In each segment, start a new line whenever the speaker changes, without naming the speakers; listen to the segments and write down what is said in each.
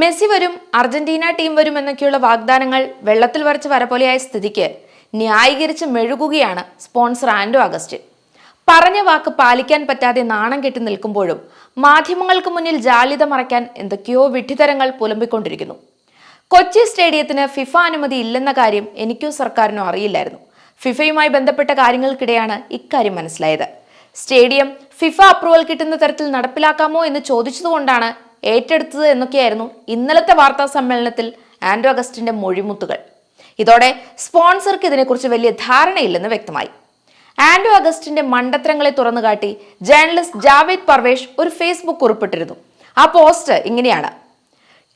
Messi വരും Argentina team വരും എന്നൊക്കെയുള്ള വാഗ്ദാനങ്ങൾ വെള്ളത്തിൽ വരച്ച് വരപോലെയായ സ്ഥിതിക്ക് ന്യായീകരിച്ച് മെഴുകുകയാണ് സ്പോൺസർ ആൻഡോ അഗസ്റ്റ് പറഞ്ഞ വാക്ക് പാലിക്കാൻ പറ്റാതെ നാണം കെട്ടി നിൽക്കുമ്പോഴും മാധ്യമങ്ങൾക്ക് മുന്നിൽ ജാള്യത മറയ്ക്കാൻ എന്തൊക്കെയോ വിഡ്ഢിതരങ്ങൾ പുലമ്പിക്കൊണ്ടിരിക്കുന്നു. കൊച്ചി സ്റ്റേഡിയത്തിന് ഫിഫ അനുമതി ഇല്ലെന്ന കാര്യം എനിക്കോ സർക്കാരിനോ അറിയില്ലായിരുന്നു. ഫിഫയുമായി ബന്ധപ്പെട്ട കാര്യങ്ങൾക്കിടെയാണ് ഇക്കാര്യം മനസ്സിലായത്. സ്റ്റേഡിയം ഫിഫ അപ്രൂവൽ കിട്ടുന്ന തരത്തിൽ നടപ്പിലാക്കാമോ എന്ന് ചോദിച്ചതുകൊണ്ടാണ് ഏറ്റെടുത്തത് എന്നൊക്കെയായിരുന്നു ഇന്നലത്തെ വാർത്താ സമ്മേളനത്തിൽ ആൻഡോ അഗസ്റ്റിന്റെ മൊഴിമുത്തുകൾ. ഇതോടെ സ്പോൺസർക്ക് ഇതിനെക്കുറിച്ച് വലിയ ധാരണയില്ലെന്ന് വ്യക്തമായി. ആൻഡോ അഗസ്റ്റിന്റെ മണ്ടത്തരങ്ങളെ തുറന്നുകാട്ടി ജേർണലിസ്റ്റ് ജാവേദ് പർവേഷ് ഒരു ഫേസ്ബുക്ക് കുറിപ്പിട്ടിരുന്നു. ആ പോസ്റ്റ് ഇങ്ങനെയാണ്.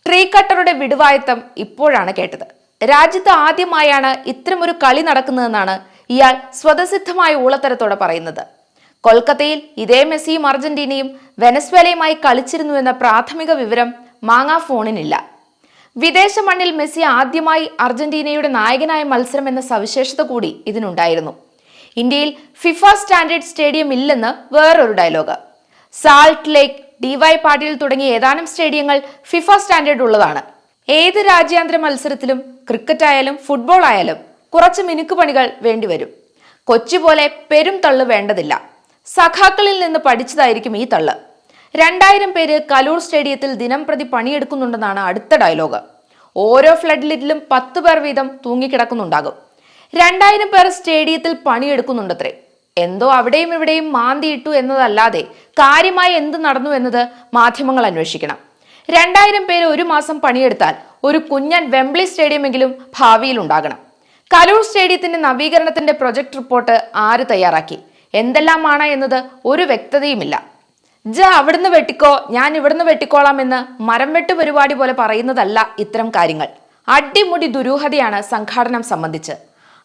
ട്രീ കട്ടറുടെ വിടുവായത്തം ഇപ്പോഴാണ് കേട്ടത്. രാജ്യത്ത് ആദ്യമായാണ് ഇത്തരമൊരു കളി നടക്കുന്നതെന്നാണ് ഇയാൾ സ്വതസിദ്ധമായ ഊളത്തരത്തോടെ പറയുന്നത്. കൊൽക്കത്തയിൽ ഇതേ മെസ്സിയും അർജന്റീനയും വെനസ്വേലയുമായി കളിച്ചിരുന്നു എന്ന പ്രാഥമിക വിവരം മാങ്ങാ ഫോണിനില്ല. വിദേശ മണ്ണിൽ മെസ്സി ആദ്യമായി അർജന്റീനയുടെ നായകനായ മത്സരം എന്ന സവിശേഷത കൂടി ഇതിനുണ്ടായിരുന്നു. ഇന്ത്യയിൽ ഫിഫ സ്റ്റാൻഡേർഡ് സ്റ്റേഡിയം ഇല്ലെന്ന് വേറൊരു ഡയലോഗ്. സാൾട്ട് ലേക്ക് ഡിവൈ പാട്ടീൽ തുടങ്ങിയ ഏതാനും സ്റ്റേഡിയങ്ങൾ ഫിഫ സ്റ്റാൻഡേർഡ് ഉള്ളതാണ്. ഏത് രാജ്യാന്തര മത്സരത്തിലും ക്രിക്കറ്റ് ആയാലും ഫുട്ബോൾ ആയാലും കുറച്ച് മിനുക്കുപണികൾ വേണ്ടിവരും. കൊച്ചി പോലെ പെരും തള്ളു വേണ്ടതില്ല. സഖാക്കളിൽ നിന്ന് പഠിച്ചതായിരിക്കും ഈ തള്ള്. രണ്ടായിരം പേര് കലൂർ സ്റ്റേഡിയത്തിൽ ദിനം പ്രതി പണിയെടുക്കുന്നുണ്ടെന്നാണ് അടുത്ത ഡയലോഗ്. ഓരോ ഫ്ലഡ് ലിറ്റിലും പത്ത് പേർ വീതം തൂങ്ങിക്കിടക്കുന്നുണ്ടാകും. രണ്ടായിരം പേർ സ്റ്റേഡിയത്തിൽ പണിയെടുക്കുന്നുണ്ടത്രേ. എന്തോ അവിടെയും ഇവിടെയും മാന്തിയിട്ടു എന്നതല്ലാതെ കാര്യമായി എന്ത് നടന്നു എന്നത് മാധ്യമങ്ങൾ അന്വേഷിക്കണം. രണ്ടായിരം പേര് ഒരു മാസം പണിയെടുത്താൽ ഒരു കുഞ്ഞൻ വെംബ്ലി സ്റ്റേഡിയമെങ്കിലും ഭാവിയിൽ ഉണ്ടാകണം. കലൂർ സ്റ്റേഡിയത്തിന്റെ നവീകരണത്തിന്റെ പ്രൊജക്ട് റിപ്പോർട്ട് ആര് തയ്യാറാക്കി? എന്തെല്ലാമാണ് എന്നത് ഒരു വ്യക്തതയുമില്ല. ജ അവിടുന്ന് വെട്ടിക്കോ ഞാൻ ഇവിടുന്ന് വെട്ടിക്കോളാം എന്ന് മരം വെട്ട് പരിപാടി പോലെ പറയുന്നതല്ല ഇത്തരം കാര്യങ്ങൾ. അടിമുടി ദുരൂഹതയാണ് സംഘാടനം സംബന്ധിച്ച്.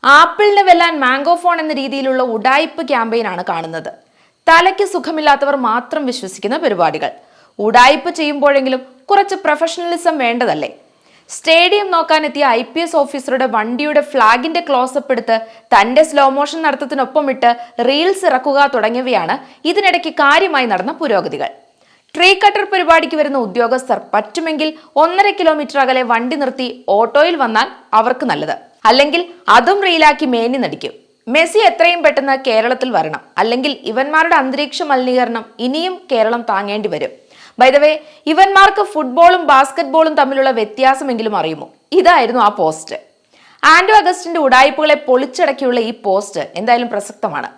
ആപ്പിളിന് വെല്ലാൻ മാംഗോ ഫോൺ എന്ന രീതിയിലുള്ള ഉഡായിപ്പ് ക്യാമ്പയിനാണ് കാണുന്നത്. തലയ്ക്ക് സുഖമില്ലാത്തവർ മാത്രം വിശ്വസിക്കുന്ന പരിപാടികൾ. ഉഡായിപ്പ് ചെയ്യുമ്പോഴെങ്കിലും കുറച്ച് പ്രൊഫഷണലിസം വേണ്ടതല്ലേ? സ്റ്റേഡിയം നോക്കാനെത്തിയ ഐ പി എസ് ഓഫീസറുടെ വണ്ടിയുടെ ഫ്ളാഗിന്റെ ക്ലോസപ്പ് എടുത്ത് തന്റെ സ്ലോ മോഷൻ നടത്തത്തിനൊപ്പം ഇട്ട് റീൽസ് ഇറക്കുക തുടങ്ങിയവയാണ് ഇതിനിടയ്ക്ക് കാര്യമായി നടന്ന പുരോഗതികൾ. ട്രീ കട്ടർ പരിപാടിക്ക് വരുന്ന ഉദ്യോഗസ്ഥർ പറ്റുമെങ്കിൽ ഒന്നര കിലോമീറ്റർ അകലെ വണ്ടി നിർത്തി ഓട്ടോയിൽ വന്നാൽ അവർക്ക് നല്ലത്. അല്ലെങ്കിൽ അതും റീലാക്കി മേനി നടിക്കും. മെസ്സി എത്രയും പെട്ടെന്ന് കേരളത്തിൽ വരണം. അല്ലെങ്കിൽ ഇവന്മാരുടെ അന്തരീക്ഷ മലിനീകരണം ഇനിയും കേരളം താങ്ങേണ്ടി വരും. ബൈദവേ ഇവന്മാർക്ക് ഫുട്ബോളും ബാസ്കറ്റ്ബോളും തമ്മിലുള്ള വ്യത്യാസമെങ്കിലും അറിയുമോ? ഇതായിരുന്നു ആ പോസ്റ്റ് ആൻഡോ അഗസ്റ്റിന്റെ ഉടായ്പകളെ പൊളിച്ചടക്കിയുള്ള ഈ പോസ്റ്റ് എന്തായാലും പ്രസക്തമാണ്.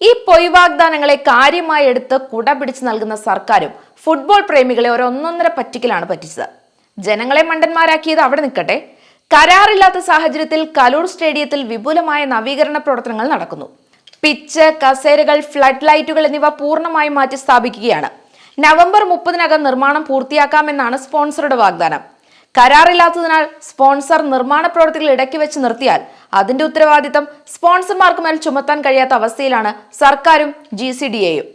ഈ പൊയ് വാഗ്ദാനങ്ങളെ കാര്യമായി എടുത്ത് കുട പിടിച്ചു നൽകുന്ന സർക്കാരും ഫുട്ബോൾ പ്രേമികളെ ഒരൊന്നൊന്നര പറ്റിക്കലാണ് പറ്റിച്ചത്. ജനങ്ങളെ മണ്ടന്മാരാക്കിയത് അവിടെ നിൽക്കട്ടെ. കരാറില്ലാത്ത സാഹചര്യത്തിൽ കലൂർ സ്റ്റേഡിയത്തിൽ വിപുലമായ നവീകരണ പ്രവർത്തനങ്ങൾ നടക്കുന്നു. പിച്ച് കസേരകൾ ഫ്ലഡ് ലൈറ്റുകൾ എന്നിവ പൂർണമായും മാറ്റി സ്ഥാപിക്കുകയാണ് നവംബർ മുപ്പതിനകം നിർമ്മാണം പൂർത്തിയാക്കാമെന്നാണ് സ്പോൺസറുടെ വാഗ്ദാനം. കരാറില്ലാത്തതിനാൽ സ്പോൺസർ നിർമ്മാണ പ്രവർത്തികൾ ഇടയ്ക്ക് വെച്ച് നിർത്തിയാൽ അതിന്റെ ഉത്തരവാദിത്തം സ്പോൺസർമാർക്ക് മേൽ ചുമത്താൻ കഴിയാത്ത അവസ്ഥയിലാണ് സർക്കാരും ജി സി ഡി എയും.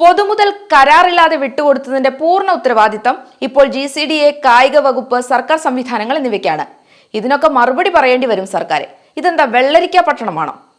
പൊതുമുതൽ കരാറില്ലാതെ വിട്ടുകൊടുത്തതിന്റെ പൂർണ ഉത്തരവാദിത്തം ഇപ്പോൾ ജി സി ഡി എ കായിക വകുപ്പ് സർക്കാർ സംവിധാനങ്ങൾ എന്നിവയ്ക്കാണ്. ഇതിനൊക്കെ മറുപടി പറയേണ്ടി വരും സർക്കാർ ഇതെന്താ വെള്ളരിക്ക പട്ടണമാണോ?